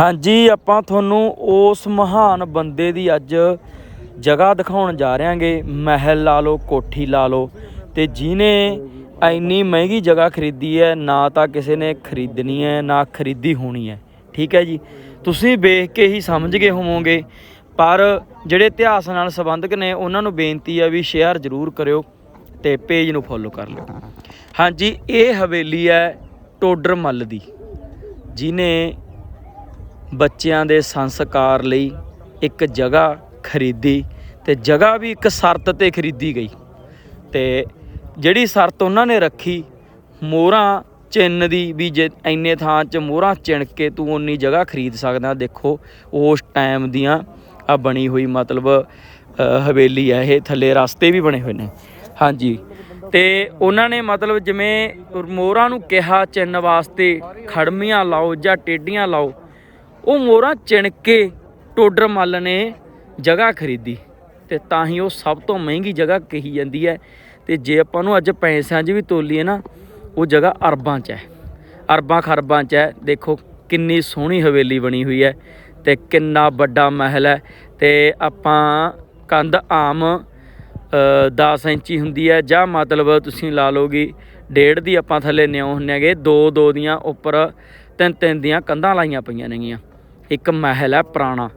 ਹਾਂਜੀ, ਆਪਾਂ ਤੁਹਾਨੂੰ ਉਸ ਮਹਾਨ ਬੰਦੇ ਦੀ ਅੱਜ ਜਗ੍ਹਾ ਦਿਖਾਉਣ ਜਾ ਰਹੇ ਮਹਿਲ ਲਾ ਲਓ, ਕੋਠੀ ਲਾ ਲਓ ਤੇ ਜਿਹਨੇ ਇੰਨੀ ਮਹਿੰਗੀ ਜਗ੍ਹਾ ਖਰੀਦੀ ਹੈ, ਨਾ ਤਾਂ ਕਿਸੇ ਨੇ ਖਰੀਦਣੀ ਹੈ, ਨਾ ਖਰੀਦੀ ਹੋਣੀ ਹੈ। ਠੀਕ ਹੈ ਜੀ? ਤੁਸੀਂ ਵੇਖ ਕੇ ਹੀ ਸਮਝ ਗਏ ਹੋਵੋਗੇ। ਪਰ ਜਿਹੜੇ ਇਤਿਹਾਸ ਨਾਲ ਸੰਬੰਧਕ ਨੇ, ਉਹਨਾਂ ਨੂੰ ਬੇਨਤੀ ਹੈ ਵੀ ਸ਼ੇਅਰ ਜ਼ਰੂਰ ਕਰਿਓ ਤੇ ਪੇਜ ਨੂੰ ਫੋਲੋ ਕਰ ਲਿਓ। ਹਾਂਜੀ, ਇਹ ਹਵੇਲੀ ਹੈ ਟੋਡਰ ਮੱਲ ਦੀ ਜਿਨੇ ਬੱਚਿਆਂ ਦੇ ਸੰਸਕਾਰ ਲਈ ਇੱਕ ਜਗ੍ਹਾ ਖਰੀਦੀ ਤੇ ਜਗ੍ਹਾ ਵੀ ਇੱਕ ਸ਼ਰਤ ਤੇ ਖਰੀਦੀ ਗਈ। ਤੇ ਜਿਹੜੀ ਸ਼ਰਤ ਉਹਨਾਂ ਨੇ ਰੱਖੀ, ਮੋਹਰਾਂ ਚਿੰਨ ਦੀ ਵੀ ਜੇ ਇੰਨੇ ਥਾਂ 'ਚ ਮੋਹਰਾਂ ਚਿਣ ਕੇ ਤੂੰ ਓਨੀ ਜਗ੍ਹਾ ਖਰੀਦ ਸਕਦਾ, ਦੇਖੋ ਉਸ ਟਾਈਮ ਦੀਆਂ ਆ ਬਣੀ ਹੋਈ ਮਤਲਬ ਹਵੇਲੀ ਆ ਇਹ, ਥੱਲੇ ਰਸਤੇ ਵੀ ਬਣੇ ਹੋਏ ਨੇ। ਹਾਂਜੀ, ਤੇ ਉਹਨਾਂ ਨੇ ਮਤਲਬ ਜਿਵੇਂ ਮੋਹਰਾਂ ਨੂੰ ਕਿਹਾ ਚਿੰਨ ਵਾਸਤੇ, ਖੜਮੀਆਂ ਲਾਓ ਜਾਂ ਟੇਡੀਆਂ ਲਾਓ ਉਹ ਮੋਹਰਾਂ ਚਿਣ ਕੇ ਟੋਡਰ ਮੱਲ ਨੇ ਜਗ੍ਹਾ ਖਰੀਦੀ ਤੇ ਤਾਂ ਹੀ ਉਹ ਸਭ ਤੋਂ ਮਹਿੰਗੀ ਜਗ੍ਹਾ ਕਹੀ ਜਾਂਦੀ ਹੈ। ਤੇ ਜੇ ਆਪਾਂ ਨੂੰ ਅੱਜ ਪੈਸਿਆਂ 'ਚ ਵੀ ਤੋਲੀਏ ਨਾ ਉਹ ਜਗ੍ਹਾ ਅਰਬਾਂ 'ਚ ਹੈ। ਅਰਬਾਂ ਖਰਬਾਂ 'ਚ ਹੈ। ਦੇਖੋ ਕਿੰਨੀ ਸੋਹਣੀ ਹਵੇਲੀ ਬਣੀ ਹੋਈ ਹੈ ਤੇ ਕਿੰਨਾ ਵੱਡਾ ਮਹਿਲ ਹੈ ਤੇ ਆਪਾਂ ਕੰਧ ਆਮ ਅ, 10 ਇੰਚੀ ਹੁੰਦੀ ਹੈ ਜਾਂ ਮਤਲਬ ਤੁਸੀਂ ਲਾ ਲਓਗੀ ਡੇਢ ਦੀ ਆਪਾਂ ਥੱਲੇ ਨਿਉ ਹੁੰਨੇ ਹੈਗੇ ਦੋ ਦੋ ਦੀਆਂ ਉੱਪਰ ਤਿੰਨ ਤਿੰਨ ਦੀਆਂ ਕੰਧਾਂ ਲਾਈਆਂ ਪਈਆਂ ਨੇਗੀਆਂ। ਇੱਕ ਮਹਿਲ ਹੈ ਪੁਰਾਣਾ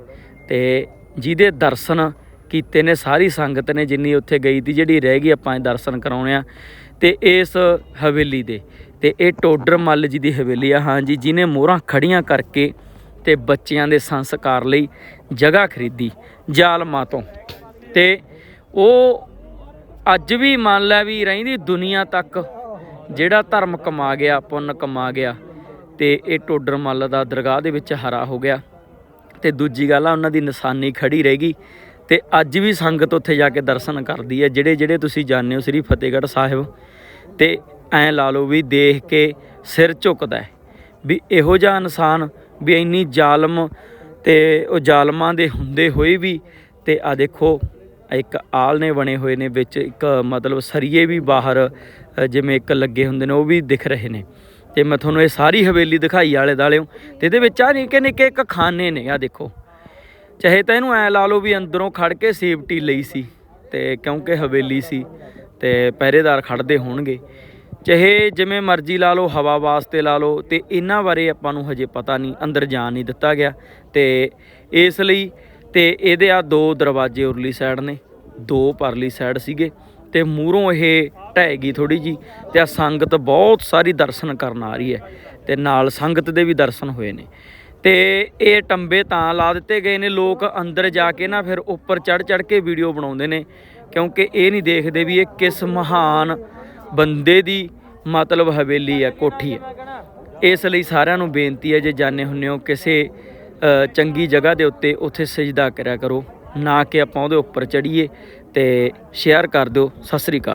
ਤੇ ਜਿਹਦੇ ਦਰਸ਼ਨ ਕੀਤੇ ਨੇ, ਸਾਰੀ ਸੰਗਤ ਨੇ ਜਿੰਨੀ ਉੱਥੇ ਗਈ ਦੀ, ਜਿਹੜੀ ਰਹਿ ਗਈ, ਆਪਾਂ ਦਰਸ਼ਨ ਕਰਾਉਣੇ ਆ। ਤੇ ਇਸ ਹਵੇਲੀ ਦੇ, ਤੇ ਇਹ ਟੋਡਰ ਮੱਲ ਜੀ ਦੀ ਹਵੇਲੀ ਆ ਹਾਂਜੀ ਜਿਹਨੇ ਮੋਹਰਾਂ ਖੜੀਆਂ ਕਰਕੇ ਤੇ ਬੱਚਿਆਂ ਦੇ ਸੰਸਕਾਰ ਲਈ ਜਗ੍ਹਾ ਖਰੀਦੀ, ਜ਼ਾਲਮਾਂ ਤੋਂ। ਤੇ ਉਹ ਅੱਜ ਵੀ ਮੰਨ ਲੈ ਵੀ ਰਹਿੰਦੀ ਦੁਨੀਆ ਤੱਕ, ਜਿਹੜਾ ਧਰਮ ਕਮਾ ਗਿਆ, ਪੁੰਨ ਕਮਾ ਗਿਆ ਤੇ ਇਹ ਟੋਡਰ ਮੱਲ ਦਾ ਦਰਗਾਹ ਦੇ ਵਿੱਚ ਹਰਾ ਹੋ ਗਿਆ। ਤੇ ਦੂਜੀ ਗੱਲ ਆ, ਉਹਨਾਂ ਦੀ ਨਿਸ਼ਾਨੀ ਖੜੀ ਰਹੇਗੀ ਤੇ ਅੱਜ ਵੀ ਸੰਗਤ ਉੱਥੇ ਜਾ ਕੇ ਦਰਸ਼ਨ ਕਰਦੀ ਹੈ। ਜਿਹੜੇ ਜਿਹੜੇ ਤੁਸੀਂ ਜਾਣਦੇ ਹੋ, ਸ੍ਰੀ ਫਤਿਹਗੜ੍ਹ ਸਾਹਿਬ ਤੇ ਐਂ ਲਾ ਲਓ ਵੀ ਦੇਖ ਕੇ ਸਿਰ ਝੁਕਦਾ ਵੀ ਇਹੋ ਜਿਹਾ ਇਨਸਾਨ ਵੀ ਇੰਨੀ ਜ਼ਾਲਮ ਤੇ ਉਹ ਜ਼ਾਲਮਾਂ ਦੇ ਹੁੰਦੇ ਹੋਏ ਵੀ ਤੇ ਆ ਦੇਖੋ, ਇੱਕ ਆਲਣੇ ਬਣੇ ਹੋਏ ਨੇ ਵਿੱਚ ਇੱਕ ਮਤਲਬ ਸਰੀਏ ਵੀ ਬਾਹਰ ਜਿਵੇਂ ਇੱਕ ਲੱਗੇ ਹੁੰਦੇ ਨੇ, ਉਹ ਵੀ ਦਿਖ ਰਹੇ ਨੇ। ਤੇ ਮੈਂ ਤੁਹਾਨੂੰ ਇਹ ਸਾਰੀ ਹਵੇਲੀ ਦਿਖਾਈ ਆਲੇ ਦਾਲਿਓ। ਤੇ ਇਹਦੇ ਵਿੱਚ ਆ ਨਿੱਕੇ ਨਿੱਕੇ ਇੱਕ ਖਾਨੇ ਨੇ ਆ ਦੇਖੋ। ਚਾਹੇ ਤਾਂ ਇਹਨੂੰ ਐ ਲਾ ਲਓ ਵੀ ਅੰਦਰੋਂ ਖੜ ਕੇ ਸੇਫਟੀ ਲਈ ਸੀ ਤੇ ਕਿਉਂਕਿ ਹਵੇਲੀ ਸੀ ਤੇ ਪਹਿਰੇਦਾਰ ਖੜਦੇ ਹੋਣਗੇ। ਚਾਹੇ ਜਿਵੇਂ ਮਰਜ਼ੀ ਲਾ ਲਓ, ਹਵਾ ਵਾਸਤੇ ਲਾ ਲਓ, ਤੇ ਇਹਨਾਂ ਬਾਰੇ ਆਪਾਂ ਨੂੰ ਹਜੇ ਪਤਾ ਨਹੀਂ, ਅੰਦਰ ਜਾਣ ਨਹੀਂ ਦਿੱਤਾ ਗਿਆ। ਤੇ ਇਸ ਲਈ ਤੇ ਇਹਦੇ ਆ ਦੋ ਦਰਵਾਜ਼ੇ ਉਰਲੀ ਸਾਈਡ ਨੇ, ਦੋ ਪਰਲੀ ਸਾਈਡ ਸੀਗੇ। ਤੇ ਮੂਹਰੋਂ ਇਹ ਢਹਿ ਗਈ ਥੋੜੀ ਜੀ ਤੇ ਆ ਸੰਗਤ ਬਹੁਤ ਸਾਰੀ ਦਰਸ਼ਨ ਕਰਨ ਆ ਰਹੀ ਹੈ ਤੇ ਨਾਲ ਸੰਗਤ ਦੇ ਵੀ ਦਰਸ਼ਨ ਹੋਏ ਨੇ। ਤੇ ਇਹ ਟੰਬੇ ਤਾਂ ਲਾ ਦਿੱਤੇ ਗਏ ਨੇ, ਲੋਕ ਅੰਦਰ ਜਾ ਕੇ ਨਾ ਫਿਰ ਉੱਪਰ ਚੜ ਚੜ ਕੇ ਵੀਡੀਓ ਬਣਾਉਂਦੇ ਨੇ, ਕਿਉਂਕਿ ਇਹ ਨਹੀਂ ਦੇਖਦੇ ਵੀ ਇਹ ਕਿਸ ਮਹਾਨ ਬੰਦੇ ਦੀ ਮਤਲਬ ਹਵੇਲੀ ਹੈ, ਕੋਠੀ ਹੈ। ਇਸ ਲਈ ਸਾਰਿਆਂ ਨੂੰ ਬੇਨਤੀ ਹੈ, ਜੇ ਜਾਣੇ ਹੁੰਨੇ ਹੋ, ਕਿਸੇ ਚੰਗੀ ਜਗ੍ਹਾ ਦੇ ਉੱਤੇ ਉੱਥੇ ਸਜਦਾ ਕਰਿਆ ਕਰੋ, ਨਾ ਕਿ ਆਪਾਂ ਉਹਦੇ ਉੱਪਰ ਚੜੀਏ ਤੇ ਸ਼ੇਅਰ ਕਰ ਦਿਓ। ਸਤਿ ਸ੍ਰੀ ਅਕਾਲ।